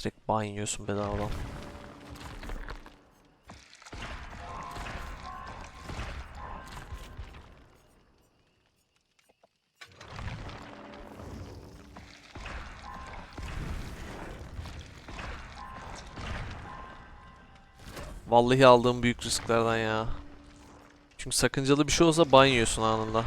Direkt ban yiyorsun bedavadan. Vallahi aldığım büyük risklerden ya. Çünkü sakıncalı bir şey olsa ban yiyorsun anında.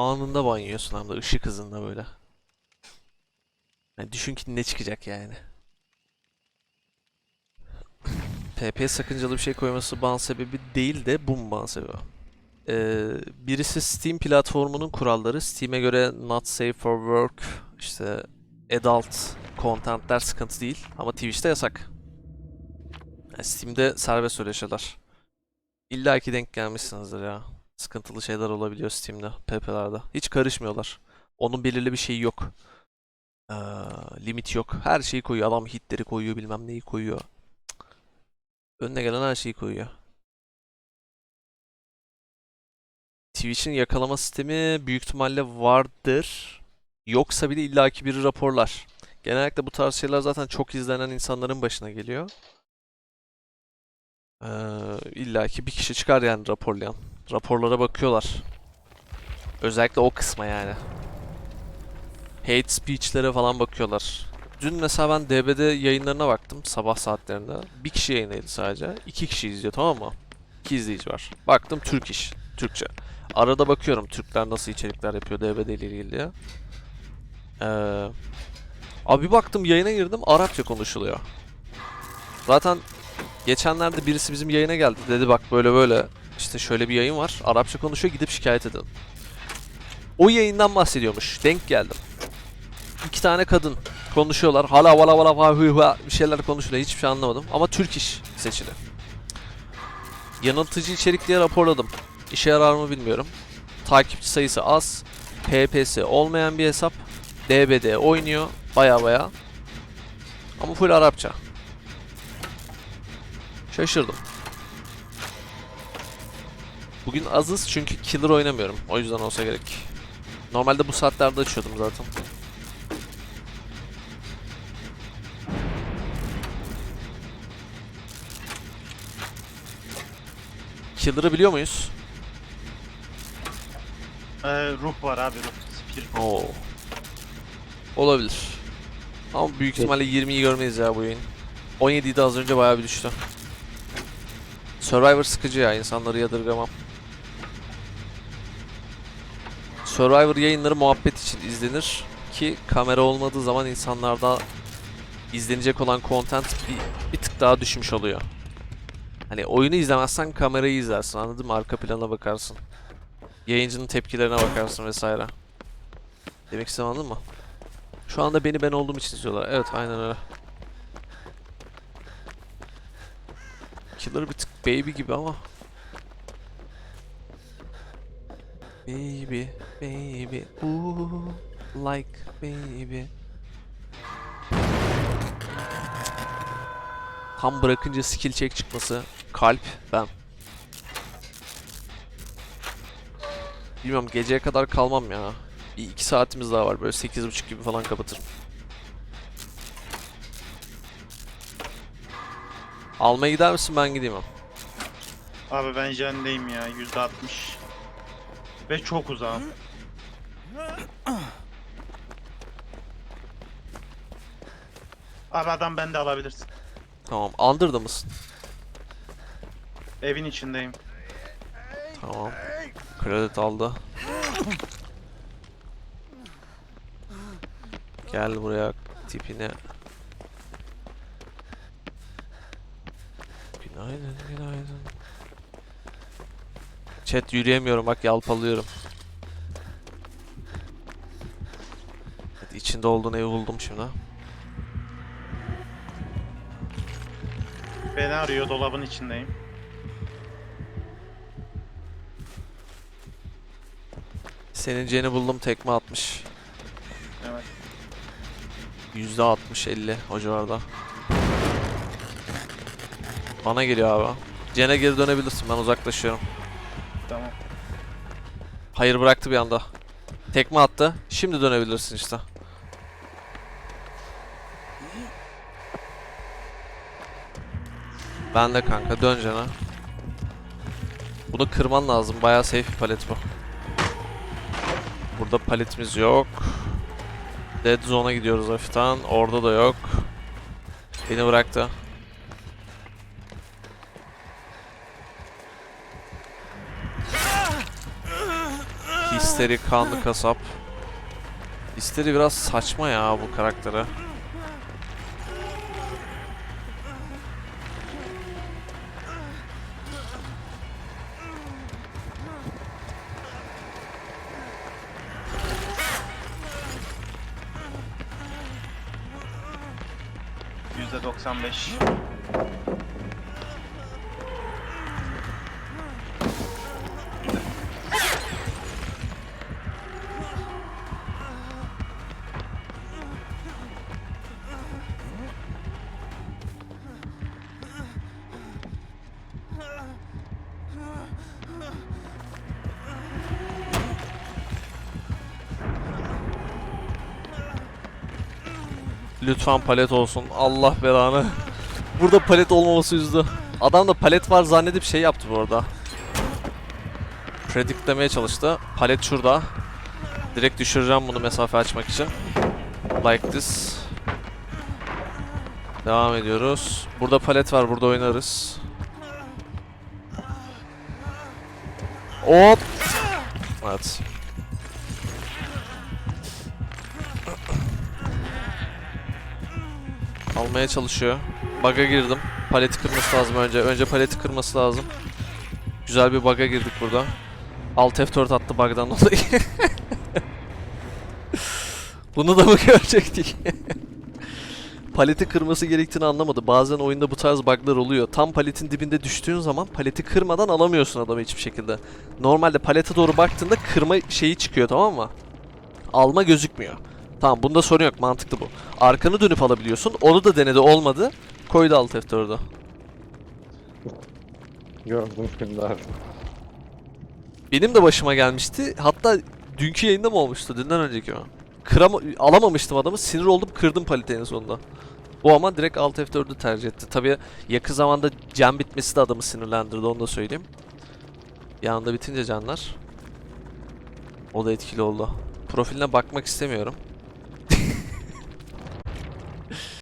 Anında ban yiyorsun hem de ışık hızında böyle. Yani düşün ki ne çıkacak yani. PP sakıncalı bir şey koyması ban sebebi değil de bu mu ban sebebi? Ee, birisi Steam platformunun kuralları. Steam'e göre not safe for work, işte adult contentler sıkıntı değil ama Twitch'te yasak. Yani Steam'de serbest öyle şeyler. İlla ki denk gelmişsinizdir ya. Sıkıntılı şeyler olabiliyor Steam'de, PP'lerde. Hiç karışmıyorlar. Onun belirli bir şeyi yok. Ee, limit yok. Her şeyi koyuyor. Adam hitleri koyuyor, bilmem neyi koyuyor. Önüne gelen her şeyi koyuyor. Twitch'in yakalama sistemi büyük ihtimalle vardır. Yoksa bile illaki biri raporlar. Genellikle bu tarz şeyler zaten çok izlenen insanların başına geliyor. Ee, illaki bir kişi çıkar yani raporlayan. Raporlara bakıyorlar. Özellikle o kısma yani. Hate speech'lere falan bakıyorlar. Dün mesela ben DBD yayınlarına baktım sabah saatlerinde. Bir kişi yayındaydı sadece. İki kişi izliyor tamam mı? İki izleyici var. Baktım Türk iş. Türkçe. Arada bakıyorum Türkler nasıl içerikler yapıyor DBD ile ilgili diye. Ee, abi baktım yayına girdim Arapça konuşuluyor. Zaten geçenlerde birisi bizim yayına geldi. Dedi bak böyle böyle işte şöyle bir yayın var. Arapça konuşuyor gidip şikayet edin. O yayından bahsediyormuş. Denk geldim. İki tane kadın konuşuyorlar. Hala vala vala vala hı hı bir şeyler konuşuyorlar. Hiçbir şey anlamadım. Ama Türk iş seçili. Yanıltıcı içerik diye raporladım. İşe yarar mı bilmiyorum. Takipçi sayısı az. PPS olmayan bir hesap. DBD oynuyor. Baya baya. Ama full Arapça. Şaşırdım. Bugün azız çünkü killer oynamıyorum. O yüzden olsa gerek. Normalde bu saatlerde açıyordum zaten. Killer'ı biliyor muyuz? Ee, ruh var abi ruh. Spirit. Oo. Olabilir. Ama büyük ihtimalle 20'yi görmeyiz ya bu yayın. 17'ydi az önce bayağı bir düştü. Survivor sıkıcı ya insanları yadırgamam. Survivor yayınları muhabbet için izlenir ki kamera olmadığı zaman insanlarda izlenecek olan content bir, bir tık daha düşmüş oluyor. Hani oyunu izlemezsen kamerayı izlersin anladın mı? Arka plana bakarsın. Yayıncının tepkilerine bakarsın vesaire. Demek istediğimi anladın mı? Şu anda beni ben olduğum için izliyorlar. Evet aynen öyle. Killer bir tık baby gibi ama. Baby, baby, ooh, like baby. Tam bırakınca skill check çıkması. Kalp, ben. Bilmiyorum geceye kadar kalmam ya. Bir iki saatimiz daha var böyle 8.30 gibi falan kapatırım. Almaya gider misin ben gideyim mi? Abi ben jendeyim ya yüzde altmış. Ve çok uzağım. Abi adam bende alabilirsin. Tamam. Under'da mısın? Evin içindeyim. Tamam. Kredi aldı. Gel buraya tipine. Günaydın, günaydın. Chat yürüyemiyorum bak yalpalıyorum. İçinde olduğun evi buldum şimdi. Beni arıyor dolabın içindeyim. Senin Jen'i buldum tekme atmış. Evet. Yüzde 60 50 o civarda. Bana geliyor abi. Jen'e geri dönebilirsin ben uzaklaşıyorum. Tamam. Hayır bıraktı bir anda. Tekme attı. Şimdi dönebilirsin işte. Ben de kanka dön cana. Bunu kırman lazım. Bayağı safe bir palet bu. Burada paletimiz yok. Dead zone'a gidiyoruz hafiften. Orada da yok. Beni bıraktı. Histeri kanlı kasap. Histeri biraz saçma ya bu karaktere. 95. Lütfen palet olsun. Allah belanı. Burada palet olmaması üzdü. Adam da palet var zannedip şey yaptı bu arada. Predictlemeye çalıştı. Palet şurada. Direkt düşüreceğim bunu mesafe açmak için. Like this. Devam ediyoruz. Burada palet var. Burada oynarız. Hop. Evet. Almaya çalışıyor. Bug'a girdim. Paleti kırması lazım önce. Önce paleti kırması lazım. Güzel bir bug'a girdik burada. Alt F4 attı bug'dan dolayı. Bunu da mı görecektik? paleti kırması gerektiğini anlamadı. Bazen oyunda bu tarz bug'lar oluyor. Tam paletin dibinde düştüğün zaman paleti kırmadan alamıyorsun adamı hiçbir şekilde. Normalde palete doğru baktığında kırma şeyi çıkıyor tamam mı? Alma gözükmüyor. Tamam bunda sorun yok mantıklı bu. Arkanı dönüp alabiliyorsun. Onu da denedi olmadı. Koydu alt F4'ü. Gördüm şimdi abi. Benim de başıma gelmişti. Hatta dünkü yayında mı olmuştu? Dünden önceki mi? Kırama alamamıştım adamı. Sinir oldum kırdım paleti en sonunda. Bu ama direkt alt F4'ü tercih etti. Tabii yakın zamanda can bitmesi de adamı sinirlendirdi onu da söyleyeyim. Yanında bitince canlar. O da etkili oldu. Profiline bakmak istemiyorum.